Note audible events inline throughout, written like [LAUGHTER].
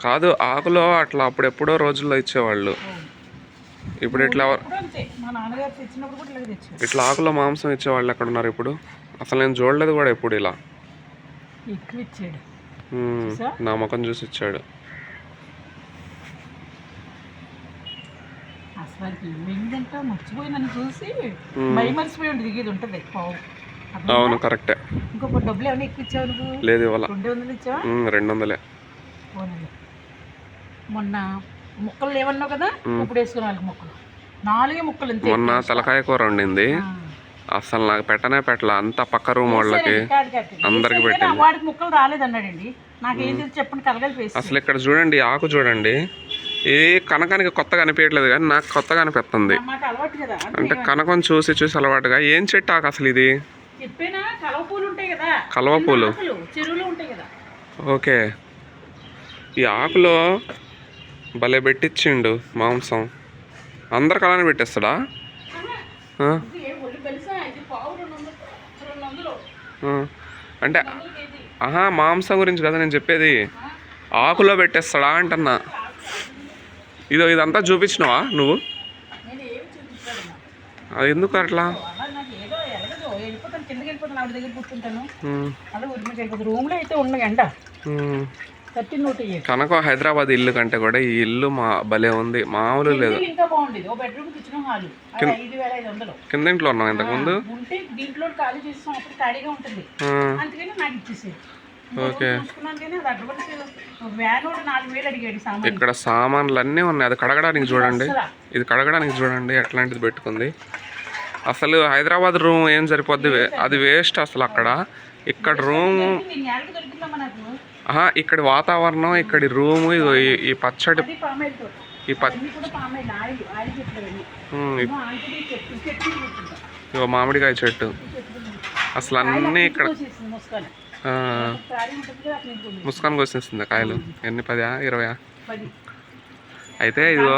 కాదు? ఆకులో అట్లా అప్పుడెప్పుడో రోజుల్లో ఇచ్చేవాళ్ళు. ఇప్పుడు ఇట్లా ఇట్లా ఆకులో మాంసం ఇచ్చేవాళ్ళు ఎక్కడ ఉన్నారు ఇప్పుడు? అసలు నేను చూడలేదు కూడా ఎప్పుడు ఇలా? నా ముఖం చూసి ఇచ్చాడు? అవును కరెక్టే. ఇంకొక డబ్బులు ఏమైనా ఎక్కువ ఇచ్చావు నువ్వు? లేదు రెండు వందలు ఇచ్చావా? మ్మ్, రెండు వందలే పోనీ మొన్న ముక్కలు ఏమన్నావు కదా? ఇప్పుడు వేసుకుని నాలుగు ముక్కలు. నాలుగే ముక్కలు మొన్న తలకాయ కూర వండింది. అసలు నాకు పెట్టనే పెట్టలే. అంత పక్క రూమ్ వాళ్ళకి. అందరికి వేసేస్తే పెట్టింది. నా వాడికి ముక్కలు రాలేదన్నాడండి. నాకేం తెలిసి చెప్పండి అసలు ఇక్కడ చూడండి ఆకు చూడండి. ఏ కనకానికి కొత్తగా అనిపించట్లేదు కానీ నాకు కొత్తగా అనిపిస్తుంది. అంటే కనకం చూసి చూసి అలవాటుగా. ఏం చెట్టు ఆకు అసలు ఇది? చెప్పినా కలవ పూలు ఉంటాయి కదా. కలవ పూలు ఆకులు చెరువులో ఉంటాయి కదా. ఓకే. ఈ ఆకులో భలే పెట్టించిండు మాంసం. అందరికి అలానే పెట్టేస్తాడా. అంటే ఆహా మాంసం గురించి కదా నేను చెప్పేది. ఆకులో పెట్టేస్తాడా అంటున్నా. ఇదో ఇదంతా చూపించినావా నువ్వు? అది ఎందుకు అట్లా అలా నాకు ఏదో ఎలాగో వెళ్ళిపోతాను కిందకి వెళ్ళిపోతాను ఆవిడ దగ్గర కూర్చుంటాను. ఉమ్, అలా ఉరిమికి వెళ్ళిపోతాను రూమ్లో అయితే ఎండ. థర్టీ నూట. కనుక హైదరాబాద్ ఇల్లు కంటే కూడా ఈ ఇల్లు మా భలే ఉంది. మామూలు లేదు. ఇంకా బాగుండేది. ఓ బెడ్రూమ్ కిచెన్ హాల్. ఐదు వేల ఐదు వందలు. కింద ఇంట్లో ఉన్నాం ఇంతకుముందు ఉంటే దీంట్లో ఖాళీ చేస్తాం అప్పుడు ఖాళీగా ఉంటుంది. అందుకని నాకు ఇక్కడ సామాన్లు. అన్నీ ఉన్నాయి. అది కడగడానికి చూడండి. ఇది కడగడానికి చూడండి. ఎట్లాంటిది పెట్టుకుంది. అసలు హైదరాబాద్ రూమ్ ఏం సరిపోద్ది అది వేస్ట్ అసలు అక్కడ. ఇక్కడ రూమ్ ఇక్కడ వాతావరణం ఇక్కడి రూము ఈ- పచ్చడి ఈ ప అన్ని కూడా పామాయిల్ ఆయిల్ ఆయిల్ చెట్లు అన్నీ ఉమ్, ఈ- ఏమో ఆంటీ చెట్టు చెట్టు కూర్చుంటా ఇదిగో మామిడికాయ చెట్టు. అసలు అన్నీ ఇక్కడ కోసేసింది ముసుకాలు. ఆ, ఒకసారి ఉంటుంది కదా అట్లా ఇంకొన్ని. ముస్కాన్ కోసేస్తుంది కాయలు. ఎన్ని? పదా? ఇరవయా? పది. అయితే ఇదిగో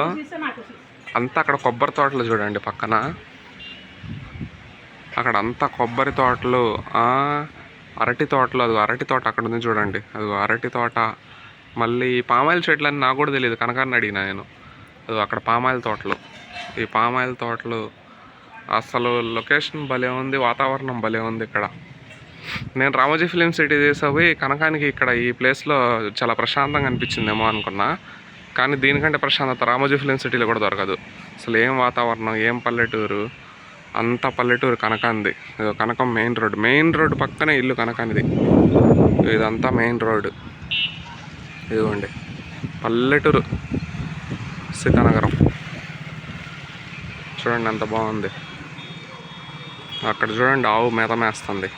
అంతా అక్కడ కొబ్బరి తోటలు చూడండి పక్కన. అక్కడ అంతా కొబ్బరి తోటలు అరటి తోటలు అది అరటి తోట అక్కడ ఉంది చూడండి. అది అరటి తోట. మళ్ళీ ఈ పామాయిల్ చెట్లు అని నాకు కూడా తెలియదు కనకాన్ని అడిగిన నేను. అది అక్కడ పామాయిల్ తోటలు. ఈ పామాయిల్ తోటలు అసలు లొకేషన్ భలే ఉంది వాతావరణం భలే ఉంది ఇక్కడ. నేను రామోజీ ఫిలిం సిటీ చేసేవి కనకానికి ఇక్కడ ఈ ప్లేస్లో చాలా ప్రశాంతంగా అనిపించిందేమో అనుకున్నా. కానీ దీనికంటే ప్రశాంతత రామోజీ ఫిలిం సిటీలో కూడా దొరకదు. అసలు ఏం వాతావరణం ఏం పల్లెటూరు అంత పల్లెటూరు కనకాంది. ఇదో కనకం మెయిన్ రోడ్. మెయిన్ రోడ్ పక్కనే ఇల్లు కనకానిది ఇదంతా మెయిన్ రోడ్. ఇదిగోండి. పల్లెటూరు సీతానగరం చూడండి ఎంత బాగుంది. అక్కడ చూడండి ఆవు మేత మేస్తుంది.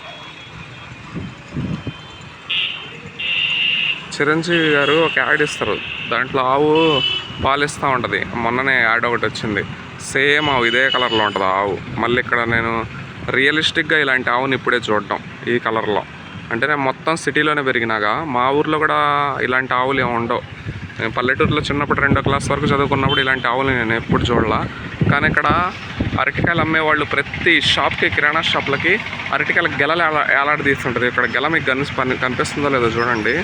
చిరంజీవి గారు ఒక యాడ్ ఇస్తారు. దాంట్లో ఆవు పాలిస్తూ ఉంటుంది. మొన్ననే యాడ్ ఒకటి వచ్చింది. సేమ్ ఆవు ఇదే కలర్లో ఉంటుంది ఆవు. మళ్ళీ ఇక్కడ నేను రియలిస్టిక్గా ఇలాంటి ఆవుని ఇప్పుడే చూడటం ఈ కలర్లో. అంటే నేను మొత్తం సిటీలోనే పెరిగినాగా. మా ఊర్లో కూడా ఇలాంటి ఆవులు ఏమి ఉండవు. నేను పల్లెటూరులో చిన్నప్పుడు రెండో క్లాస్ వరకు చదువుకున్నప్పుడు ఇలాంటి ఆవులు నేను ఎప్పుడు చూడలా. కానీ ఇక్కడ అరటికాయలు అమ్మేవాళ్ళు ప్రతి షాప్కి కిరాణా షాప్లకి అరటికాయల గెలలు ఎలా ఏలాడదీస్తుంటుంది ఇక్కడ గెల మీకు కనిపి కనిపిస్తుందో లేదో చూడండి.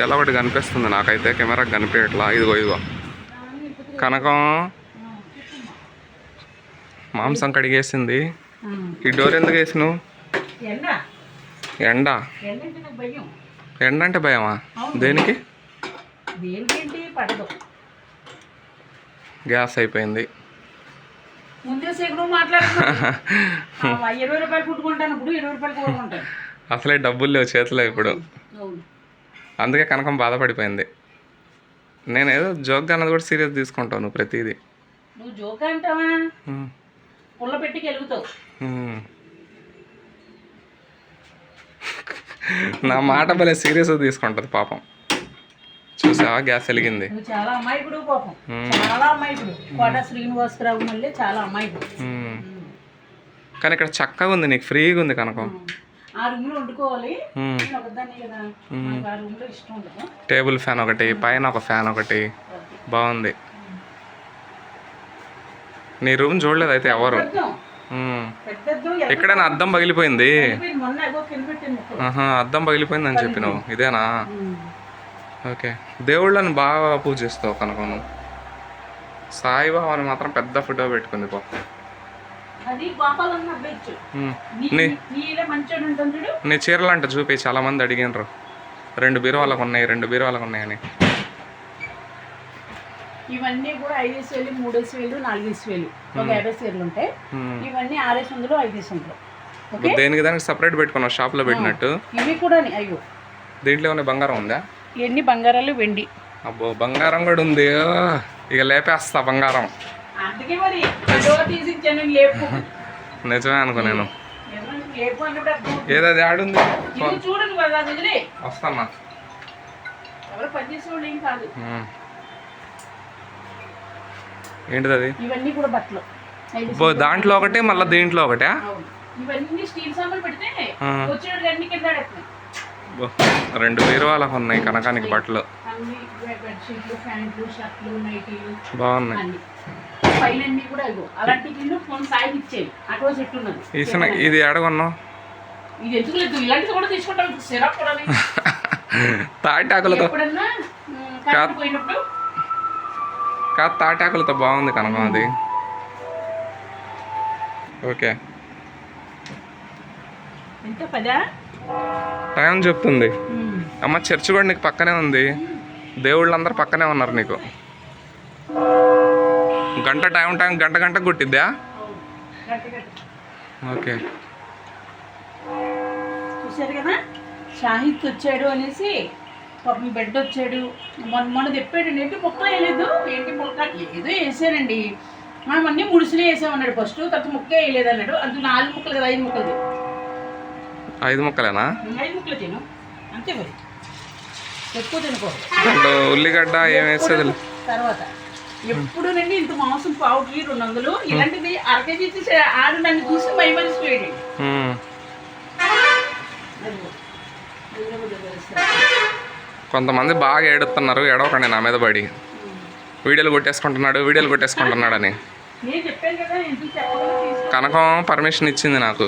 గెల ఒకటి కనిపిస్తుంది నాకైతే. కెమెరాకి కనిపించట్లా. ఇదిగో ఇదిగో. కనకం. మాంసం కడిగేసింది. ఈ డోర్ ఎందుకు వేసినావు? ఎండ. ఎండ? అంటే భయమా? దేనికి? గ్యాస్ అయిపోయింది. అసలే డబ్బులు లేవు చేతిలో ఇప్పుడు. అందుకే కనకం బాధపడిపోయింది. నేను ఏదో జోక్గా అన్నది కూడా సీరియస్ తీసుకుంటావు నువ్వు ప్రతిదీ. నువ్వు జోక్ అంటావా? పుల్ల పెట్టి వెలుగుతావు ఉమ్. నా మాట భలే సీరియస్గా తీసుకుంటుంది పాపం. చూసావా? గ్యాస్ వెలిగింది. చాలా అమాయకుడు పాపం. చాలా అమాయకుడు. కోట శ్రీనివాసరావు మళ్ళీ చాలా అమాయకుడు. కానీ ఇక్కడ చక్కగా ఉంది నీకు ఫ్రీగా ఉంది కనకం. టేబుల్ ఫ్యాన్ ఒకటి పైన ఒక ఫ్యాన్ ఒకటి. బాగుంది. నీ రూమ్ చూడలేదు అయితే ఎవరు? అర్థం ఉమ్. పెద్దద్దు ఎక్కడ నా అద్దం పగిలిపోయింది? అద్దం పగిలిపోయిందని చెప్పినావు. ఇదేనా. ఓకే. దేవుళ్ళని బాగా పూజిస్తావు కనుక నువ్వు. సాయిబాబాని మాత్రం పెద్ద ఫోటో పెట్టుకుంది పో. నీ చీరలు అంట చూపి చాలా మంది అడిగినరు. రెండు బీరువాలకు ఉన్నాయి రెండు బీరువాలకు ఉన్నాయని. ఇవన్నీ కూడా ఐదేసి వేలు మూడేసి వేలు నాలుగేసి వేలు. ఒక యాభై చీరలు ఉంటాయి. ఇవన్నీ ఆరేసి వందలు ఐదేసి వందలు. దేనికి దానికి సపరేట్ పెట్టుకున్నావు? షాప్లో పెట్టినట్టు. ఇవి కూడా అయ్యో. దీంట్లో ఏమైనా బంగారం ఉందా? ఎన్ని బంగారాలు వెండి. అబ్బో బంగారం కూడా ఉంది. ఇక లేపేస్తా బంగారం. అందుకే మరి పదో తీసి ఇచ్చాను లేపు. నిజమే అనుకో నేను. లేపు అన్నప్పుడు అర్థం ఏదది ఆడుంది చూడండి కదా వస్తామా ఎవరు ఏం కాదు. ఏంటిది అది? ఇవన్నీ కూడా బట్టలు. దాంట్లో ఒకటి మళ్ళీ దీంట్లో ఒకటే. ఇవన్నీ స్టీల్ సామాన్లు పెడితే కింద రెండు బీరువాలకు ఉన్నాయి కనకానికి బట్టలు. బాగున్నాయి. అన్ని పైన అన్ని కూడా ఇగో అలాంటి ఇల్లు ఫోన్ సాయికి ఇచ్చేవి. అక్కడ చెట్టు ఉన్నది. ఇసిన ఇది ఎడగొన్నావు ఇది ఎందుకు లేదు? ఇలాంటిది కూడా తీసుకుంటాం. సిరప్ కూడా [LAUGHS] తాటాకులతో ఎప్పుడన్నా ఉమ్, కరెంట్ పోయినప్పుడు. కాదు తాటాకులతో బాగుంది కనకం అది. ఓకే. టైం చెప్తుంది. అమ్మ చర్చ్ కూడా నీకు పక్కనే ఉంది. దేవుళ్ళందరూ పక్కనే ఉన్నారు నీకు. గంట టైం టైం గంట గంట కొట్టిద్దా. ఓకే. చూశారు కదా? షాహిద్ వచ్చాడు అనేసి పాపం బెడ్ వచ్చాడు. మొన్న మొన్న తెప్పాడు ఏంటి మొక్కలు వేయలేదు? ఏంటి మొక్క? ఏదో వేసానండి. మనం అన్నీ ముడుసులు వేసామన్నాడు ఫస్ట్. తర్వాత ముక్క వేయలేదు అన్నాడు అది నాలుగు ముక్కలు కదా ఐదు ముక్కలు ఐదు ముక్కలేనా? ఐదు ముక్కలు తిను. అంతే మరి. ఎక్కువ తినుకో. ఉల్లిగడ్డ ఏం వేసేది. తర్వాత. ఎప్పుడు నుండి ఇంత మాంసం పావుకి రెండు వందలు? ఇలాంటిది అర కేజీ ఇచ్చేసి ఆడు నన్ను చూసి మై మనిషిపోయాడు మ్మ్. కొంతమంది బాగా ఏడుతున్నారు ఏడవకండి నా మీద పడి. వీడియోలు కొట్టేసుకుంటున్నాడు వీడియోలు ఎందుకు చెప్పకుండా కనకం పర్మిషన్ ఇచ్చింది నాకు.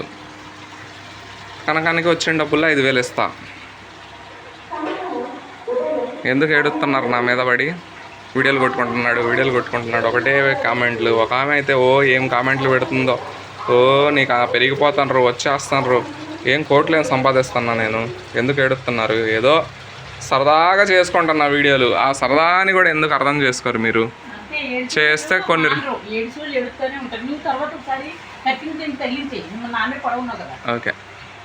కనకానికి వచ్చిన డబ్బుల్లో ఐదు వేలు ఇస్తా. ఎందుకు ఏడుస్తున్నారు నా మీద పడి? వీడియోలు కొట్టుకుంటున్నాడు వీడియోలు కొట్టుకుంటున్నాడు. ఒకటే కామెంట్లు. ఒక ఆమె అయితే ఓ ఏం కామెంట్లు పెడుతుందో? ఓ నీకు ఆ పెరిగిపోతాను వచ్చేస్తాను ఏం కోట్లు ఏం సంపాదిస్తున్నా నేను? ఎందుకు ఏడుస్తున్నారు? ఏదో సరదాగా చేసుకుంటున్నా వీడియోలు. ఆ సరదాని కూడా ఎందుకు అర్థం చేసుకోరు మీరు? చేస్తే కొన్ని ఓకే.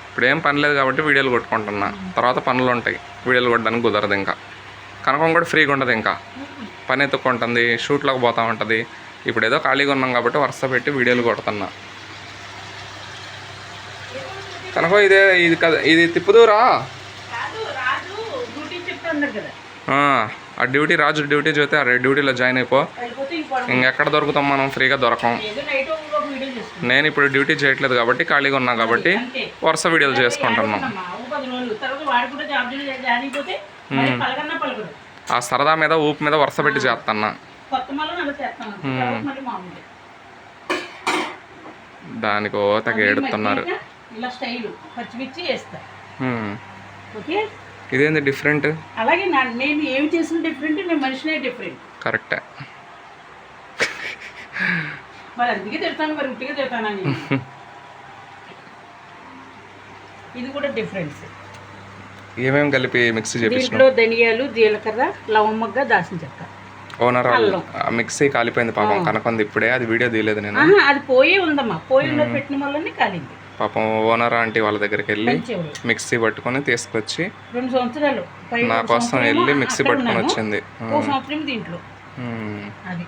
ఇప్పుడు ఏం పని లేదు కాబట్టి వీడియోలు కొట్టుకుంటున్నా. తర్వాత పనులు ఉంటాయి. వీడియోలు కొట్టడానికి కుదరదు ఇంకా. కనకం కూడా ఫ్రీగా ఉండదు ఇంకా. పని ఎత్తుక్కుంటుంది షూట్లోకి పోతూ ఉంటుంది. ఇప్పుడు ఏదో ఖాళీగా ఉన్నాం కాబట్టి వరుస పెట్టి వీడియోలు కొడుతున్నా. కనకం ఇదే ఇది కదా ఇది తిప్పుదూరా? ఆ, డ్యూటీ రాజు డ్యూటీ చూస్తే ఆ డ్యూటీలో జాయిన్ అయిపో. ఇంకెక్కడ దొరుకుతాం మనం? ఫ్రీగా దొరకం. నేను ఇప్పుడు డ్యూటీ చేయట్లేదు కాబట్టి ఖాళీగా ఉన్నా కాబట్టి వరుస వీడియోలు చేసుకుంటున్నాం. ఆ సరదా మీద ఊపు మీద వరుస పెట్టి చేస్తాను. దానికో తెగ ఏడుతున్నారు ఇంకా ఇలా స్టైల్ పచ్చిమిర్చి వేస్తా. హ్మ్. ఓకే? ఇదేంది డిఫరెంట్? అలాగే నేను ఏమి చేసిన డిఫరెంట్ నేను మనిషినే డిఫరెంట్. కరెక్టే. మరి అందుకే తిడతాను మరి ఉట్టిగా [LAUGHS] ఇది కూడా డిఫరెన్స్. ఏమేమి కలిపి మిక్సీ చేపించిన దీంట్లో ధనియాలు జీలకర్ర లవంగ దాసిన చెక్క. ఓనర్ అల్లం. ఆ మిక్సీ కాలిపోయింది పాపం. కనకొంది ఇప్పుడే అది వీడియో తీయలేదు నేను. ఆహా, అది పోయే ఉందమ్మా. పోయి ఉన్నది పెట్టిన వల్లనే కాలింది. పాపం ఓనర్ ఆంటీ వాళ్ళ దగ్గరికి వెళ్ళి మంచివాడు మిక్సీ పట్టుకొని తీసుకొచ్చి రెండు సంవత్సరాలు. పై నా కోసం వెళ్ళి మిక్సీ అక్కడ పట్టుకొని ఉన్నాను. వచ్చింది. ఓ సంవత్సరం దీంట్లో. హ్మ్. అది.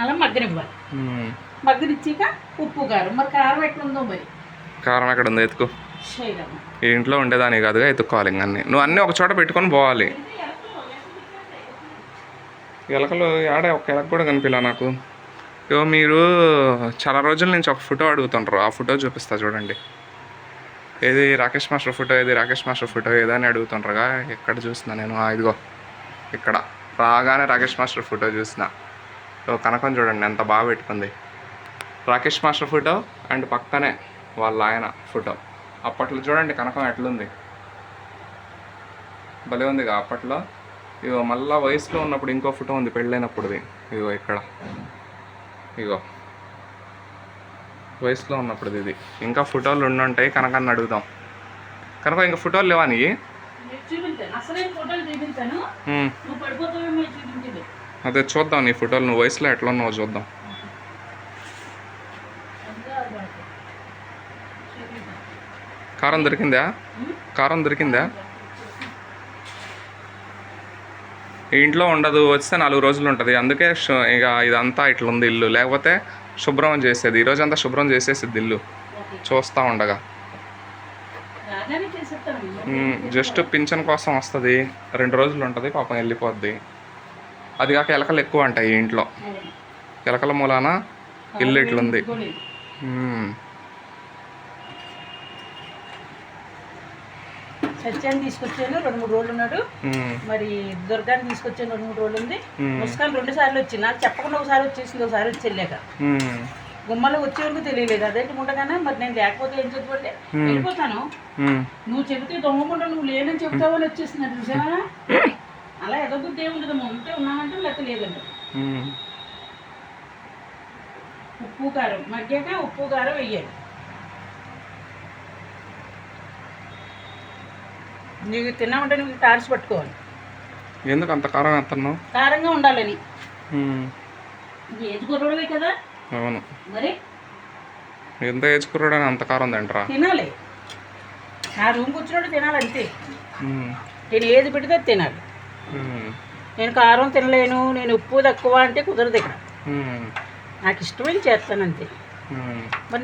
అలా మగ్గనివ్వాలి. హ్మ్. మగ్గనిచ్చాక ఉప్పు కారం. మరి కారం ఎట్లుందో మరి? కారం ఎక్కడ ఉంది? ఎత్తుకు. ఈ ఇంట్లో ఉండేదాన్ని కాదుగా ఎత్తుక్కోవాలి ఇంక అన్ని. నువ్వు అన్నీ ఒక చోట పెట్టుకొని పోవాలి. ఎలకలు ఆడే ఒక ఎలక కూడా కనిపించలే నాకు. ఇగో మీరు చాలా రోజుల నుంచి ఒక ఫోటో అడుగుతుంటారు ఆ ఫోటో చూపిస్తా చూడండి. ఏది రాకేష్ మాస్టర్ ఫోటో ఏది రాకేష్ మాస్టర్ ఫోటో ఏదని అడుగుతుంటారుగా ఎక్కడ చూస్తున్నా నేను. ఇదిగో. ఇక్కడ. రాగానే రాకేష్ మాస్టర్ ఫోటో చూసిన. ఓ కనకం చూడండి ఎంత బాగా పెట్టుకుంది. రాకేష్ మాస్టర్ ఫోటో అండ్ పక్కనే వాళ్ళ ఆయన ఫోటో. అప్పట్లో చూడండి కనకం ఎట్లుంది. భలే ఉందిగా అప్పట్లో. ఇగో మళ్ళా వయసులో ఉన్నప్పుడు ఇంకో ఫోటో ఉంది పెళ్ళైనప్పుడుది. ఇగో ఇక్కడ. ఇగో. వయసులో ఉన్నప్పుడు ఇది. ఇంకా ఫోటోలు ఉండుంటాయి కనకాన్ని అడుగుదాం. కనుక ఇంకా ఫోటోలు లేవా నీ అదే చూద్దాం నీ ఫోటోలు నువ్వు వయసులో ఎట్లా ఉన్నావో చూద్దాం. కారం దొరికిందా? కారం దొరికిందా? ఇంట్లో ఉండదు వస్తే నాలుగు రోజులు ఉంటుంది. అందుకే ఇక ఇదంతా ఇట్లా ఉంది ఇల్లు. లేకపోతే శుభ్రం చేసేది. ఈ రోజంతా శుభ్రం చేసేసిద్ది ఇల్లు. చూస్తూ ఉండగా. జస్ట్ పింఛన్ కోసం వస్తుంది. రెండు రోజులు ఉంటుంది పాపం వెళ్ళిపోద్ది. అది కాక ఎలకలు ఎక్కువ అంటాయి ఇంట్లో. ఎలకల మూలాన ఇల్లు ఇట్లుంది. సత్యాన్ని తీసుకొచ్చాను రెండు మూడు రోజులు ఉన్నాడు. మరి దుర్గాన్ని తీసుకొచ్చాను రెండు మూడు రోజులు ఉంది. ముస్కాన్ రెండు సార్లు వచ్చింది నాకు చెప్పకుండా ఒకసారి వచ్చేసింది ఒకసారి వచ్చి వెళ్ళాక. మ్మ్. గుమ్మలో వచ్చే వరకు తెలియలేదు. అదేంటి ముండగానే మరి నేను లేకపోతే ఏం చెప్పంటే వెళ్ళిపోతాను. నువ్వు చెబితే దొంగముండ నువ్వు లేనని చెబుతావని వచ్చేస్తున్నాడు చూసావా? అలా ఎదగొద్దు ఏముండదు ఉంటే ఉన్నామంటే లేకపోతే లేదండి. ఉప్పు కారం మగ్గాక ఉప్పు కారం వెయ్యాలి. నీకు తిన్నామంటే నువ్వు టార్చ్ పట్టుకోవాలి. ఎందుకు అంత కారం వేస్తున్నావు కారంగా ఉండాలని. ఏజ్ కుర్రోడవే కదా. అవును. మరి? ఎంత ఏచుకురాడని అంత కారం తింటరా? తినాలి. నా రూమ్కి వచ్చినప్పుడు తినాలి అంతే. నేను ఏది పెడితే అది తినాలి. నేను కారం తినలేను నేను ఉప్పు తక్కువ అంటే కుదరదు ఇక్కడ. నాకు ఇష్టమైన చేస్తాను అంతే. మరి